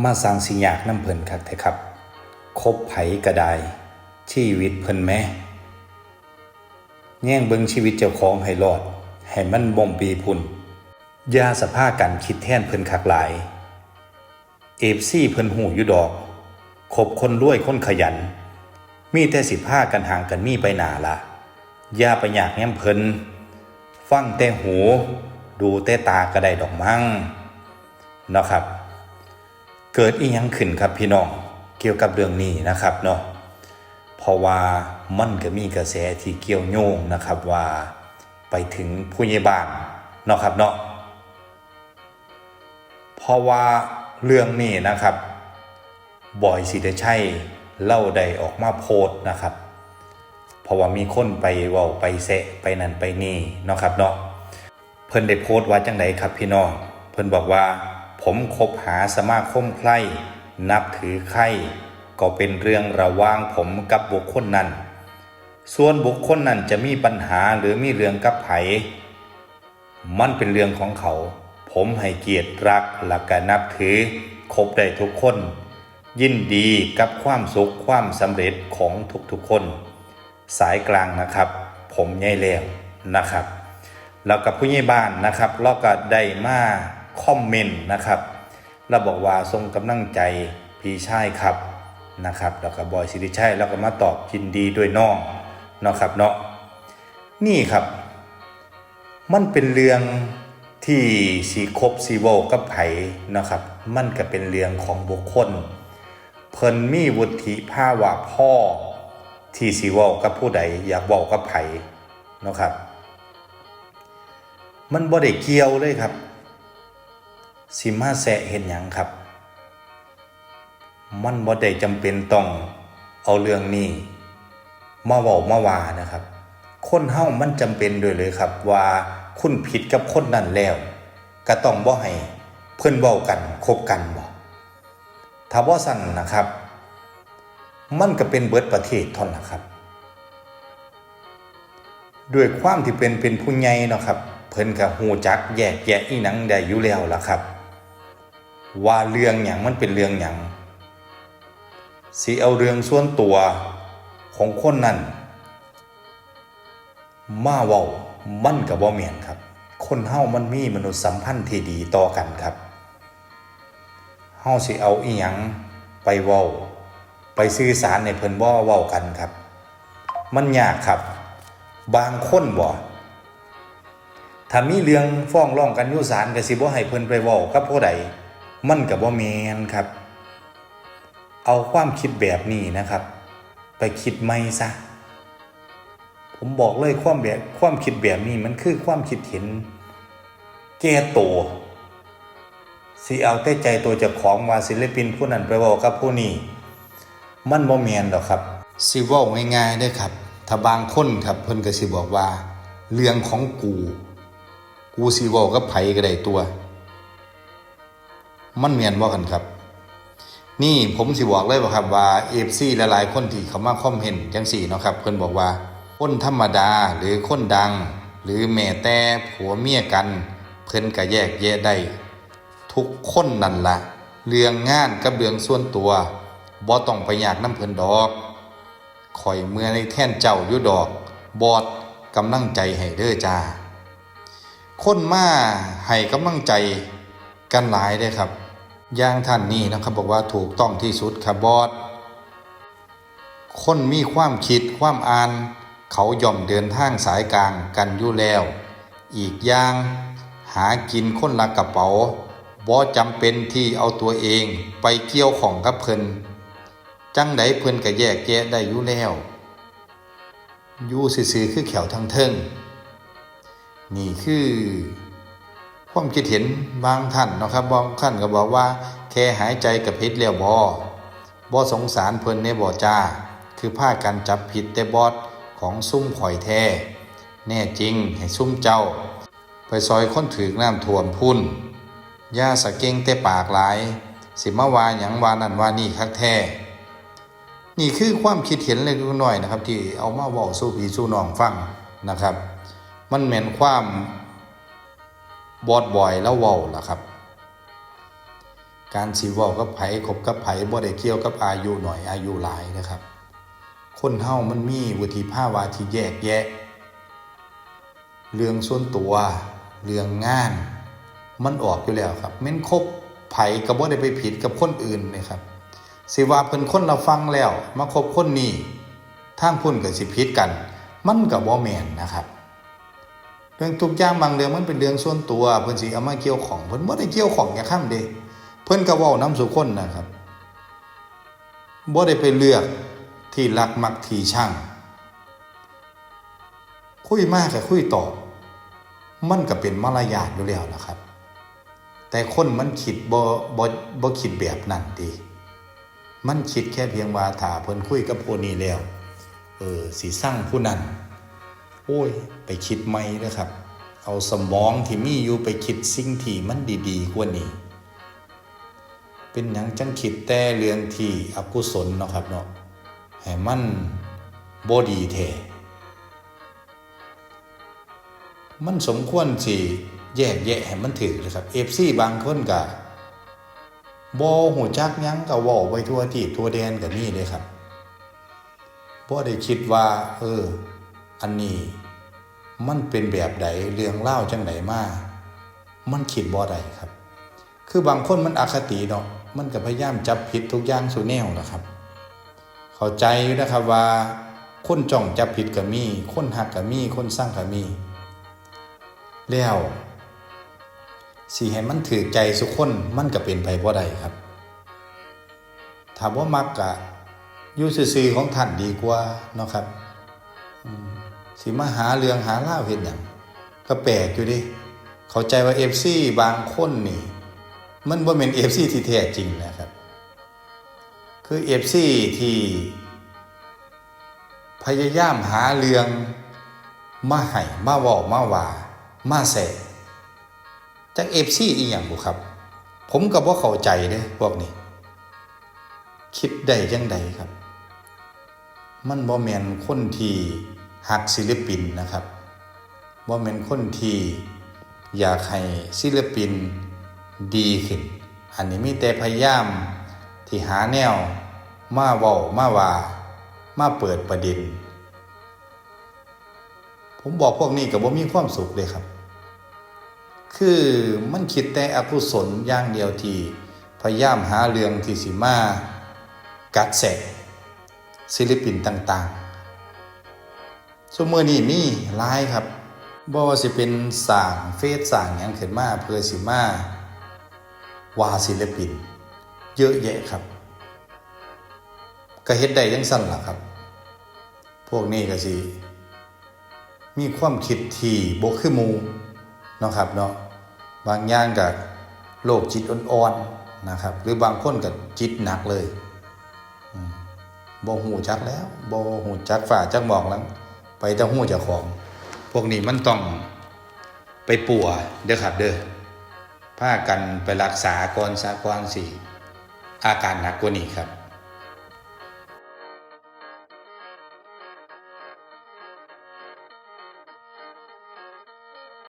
มาสร้างสิยากน้ำเพิ่นคักแท้ครับ คบไผกระไดชีวิตเพิ่นแม่แย่งเบิงชีวิตเจ้าของให้รอด ให้มันบ่มปีพุ่นยาสภากันคิดแท่นเพิ่นคักหลาย เอฟซี่เพิ่นหูอยู่ดอกคบคนรวยคนขยัน มีแต่สิผ้ากันห่างกันมีไปหนาละอย่าไปอยากแง้มเพิ่นฟังแต่หู ดูแต่ตาก็ได้ดอกมั้งเนาะครับ เกิดอีหยังขึ้นครับพี่น้องเกี่ยวกับเรื่องนี้นะครับเนาะเพราะว่ามันก็มีกระแสที่เกี่ยวโยงนะครับว่าไปถึงผู้ใหญ่บ้านเนาะครับเนาะเพราะว่าเรื่องนี้นะครับบอยสิเดชัยเล่าใดออกมาโพสนะครับ เพราะว่ามีคนไปเว้าไปเซะไปนั่นไปนี่เนาะครับเนาะเพิ่นได้โพสต์ว่าจังไดครับพี่น้องเพิ่นบอกว่า ผมคบหาสมาคมใครนับถือใครก็เป็นเรื่องระว่างผมกับบุคคลนั้น ส่วนบุคคลนั้นจะมีปัญหาหรือมีเรื่องกับไผ มันเป็นเรื่องของเขา ผมให้เกียรติรักและก็นับถือคบได้ทุกคน ยินดีกับความสุขความสำเร็จของทุกๆคน สายกลางนะครับ ผมใหญ่แล้วนะครับ แล้วกับผู้ใหญ่บ้านนะครับเราก็ได้มา คอมเมนต์นะครับเราบอกว่าทรงกำลังใจพี่ชายครับนะครับแล้วก็บอยสิริชัยแล้วก็มาตอบยินดีด้วยน้องเนาะครับเนาะนี่ครับ มันเป็นเรื่องที่สีคบสีโวกับไผนะครับ มันก็เป็นเรื่องของบุคคล เพิ่นมีวุฒิภาวะพ่อที่สีเวกับผู้ใดอยากเว้ากับไผเนาะครับ มันบ่ได้เกี่ยวเลยครับ สิมาแสะเห็นหยังครับ มันบ่ได้จำเป็นต้องเอาเรื่องนี้มาเว้ามาว่านะครับ คนเฮามันจำเป็นด้วยเลยครับ ว่าคุณผิดกับคนนั้นแล้ว ก็ต้องบ่ให้เพิ่อนเว้ากันคบกันบ่ถ้าบ่สั่นนะครับ มันก็เป็นเบิดประเทศท่านั้นล่ะครับด้วยความที่เป็นเป็นผู้ใหญ่เนาะครับ เพิ่นก็ฮู้จักแยกแยะอีหนังได้อยู่แล้วล่ะครับ ว่าเรื่องหยังมันเป็นเรื่องหยังสิเอาเรื่องส่วนตัวของคนนั้นมาเว้ามันก็บ่แม่นครับ คนเฮามันมีมนุษยสัมพันธ์ที่ดีต่อกันครับเฮาสิเอาอีหยังไปเว้า ไปสื่อสารให้เพิ่นบ่เว้ากันครับ มันยากครับ บางคนบ่ถ้ามีเรื่องฟ้องร้องกันอยู่ศาลก็สิบ่ให้เพิ่นไปเว้ากับผู้ใด มันก็บ่แมนครับ เอาความคิดแบบนี้นะครับ ไปคิดใหม่ซะผมบอกเลยความแบบความคิดแบบนี้มันคือความคิดเห็น แก้ตัวสิเอาแต่ใจตัวจ้าของว่าศิลปินผู้นั้นไปเว้ากับผู้นี้มันบ่แม่นดอกครับสิว้าง่ายๆเด้ครับถ้าบางคนครับเพิ่นก็สิบอกว่า เรื่องของกู กูสิว้ากับไผก็ได้ตัว มันแม่นบ่ากันครับ นี่ผมสิบอกเลยว่าครับว่า FC หลายๆคนที่เขามาคอมเมนต์จังสี่เนาะครับเพิ่นบอกว่าคนธรรมดาหรือคนดัง หรือแม่แต่ผัวเมียกัน เพิ่นก็แยกแยะได้ทุกคนนั่นละเรื่องงานกับเรื่องส่วนตัวบ่ต้องไปอยากน้ำเพิ่นดอกข่อยเมื่อในแท่นเจ้าอยู่ดอก บอดกำลังใจให้เด้อจ้าคนมาให้กำลังใจกันหลายเด้ครับ ย่างท่านนี้นะครับบอกว่าถูกต้องที่สุดครับบอสคนมีความคิดความอ่าน เขาย่อมเดินทางสายกลางกันอยู่แล้ว อีกอย่างหากินคนละกระเป๋าบ่จำเป็นที่เอาตัวเองไปเกี่ยวของกับเพิ่นจังไดเพิ่นก็แยกแยะได้อยู่แล้วอยู่ซื่อๆคือแขวทางเทิงนี่คือ ความคิดเห็นบางท่านนะครับบางท่านก็บอกว่า แค่หายใจกับพิษแล้วบอบอสงสารเพิ่นในบ่จ้า คือผ้ากันจับผิดแต่บอดของซุ่มข่อยแท้แน่จริงให้ซุ่มเจ้า ไปซอยค้นถือน้ำท่วมพุ่นย่าสะเก่งแต่ปากหลาย สิมาวาหยังวานันวานี่คักแท้นี่คือความคิดเห็นเล็กน้อยนะครับ ที่เอามาเว้าสู่พี่สู่น้องฟังนะครับ มันเหม็นความ บอดบ่อยแล้วเว้าล่ะครับ การสิเว้ากับไผคบกับไผบ่ได้เกี่ยวกับอายุหน่อยอายุหลายนะครับ คนเฮามันมีวุฒิภาวะที่แยกแยะ เรื่องส่วนตัว เรื่องงาน มันออกอยู่แล้วครับแม่นคบไผก็บ่ได้ไปผิดกับคนอื่นนะครับสิว่าเพิ่นคนเราฟังแล้ว มาคบคนนี้ทางพุ่นก็สิผิดกัน มันก็บ่แมนนะครับ เรื่องทุกอย่างบางเรื่องมันเป็นเรื่องส่วนตัวเพิ่นสิเอามาเกี่ยวของเพิ่นบ่ได้เกี่ยวของอย่าค้ำเด้เพิ่นก็เว้านำสู่คนนะครับบ่ได้ไปเลือกที่รักมักที่ช่าง คุยมากกับคุยตอบมันก็เป็นมารยาทอยู่แล้วนะครับ แต่คนมันคิดบ่บ่บ่คิดแบบนั้นดี มันคิดแค่เพียงว่าถ้าเพิ่นคุยกับผู้นี้แล้ว เออสิสร้างผู้นั้น โอ้ย ไปคิดใหม่เด้ครับ เอาสมองที่มีอยู่ไปคิดสิ่งที่มันดีๆกว่านี้ เป็นหยังจังคิดแต่เรื่องที่อกุศลเนาะครับเนาะให้มันบดีแท้มันสมควรสิแยกแยะให้มันถึกเลยครับเอฟซีบางคนก็บ่หูจักยังก็เว้าไปทั่วที่ทั่วแดนก็มีเลยครับบ่ได้คิดว่า เออ อันนี้มันเป็นแบบใดเรื่องเล่าจังไดมา มันคิดบ่ได้ครับ คือบางคนมันอคติเนาะมันก็พยายามจับผิดทุกอย่างสู่แนวนะครับ เข้าใจอยู่นะครับว่า คนจ้องจับผิดก็มี คนหักก็มี คนสร้างก็มี แล้วสิให้มันถือใจสุคนมันก็เป็นไปบ่ได้ครับถ้าว่ามักกะอยู่ซื่อๆของท่านดีกว่าเนาะครับ สิมาหาเรื่องหาเล่าเห็นอย่างก็แปลกอยู่ดิเข้าใจว่า FC บางคนนี่ มันบ่เป็น FC ที่แท้จริงนะครับ คือ FC ที่ พยายามหาเรื่องมาให้มาว้ามาว่ามาแสจัก FC อีหยังบ่ครับ ผมก็บ่เข้าใจเด้พวกนี้ คิดได้จังใดครับ มันบ่แมนคนที่ หักศิลปินนะครับบ่แม่นคนที่อยากให้ศิลปินดีขึ้น อันนี้มีแต่พยายามที่หาแนวมาเว้ามาว่า มาเปิดประเด็น ผมบอกพวกนี้ก็บ่มีความสุขเลยครับ คือมันคิดแต่อกุศลอย่างเดียวที่พยายามหาเรื่องที่สิมา กัดแสกศิลปินต่างๆ ซุมือนี้มีหลายครับบ่ว่าสิเป็นสร้างเฟซสร้างยังขึ้นมาเพื่อสิมาวาศิลปิน เยอะแยะครับก็เฮ็ดได้จังซั่นล่ะครับ พวกนี้ก็สิมีความคิดที่บ่คือหมู่เนาะครับเนาะบางอย่างก็โรคจิตอ่อนๆนะครับ หรือบางคนก็จิตหนักเลยบ่ฮู้จักแล้วบ่ฮู้จักฝ่าจักหมองหลัง ไปแต่หู้เจ้าของ พวกนี้มันต้องไปปัวเด้อครับเด้อผ้ากันไปรักษาก่อนซะก่อนสิอาการหนักกว่านี้ครับ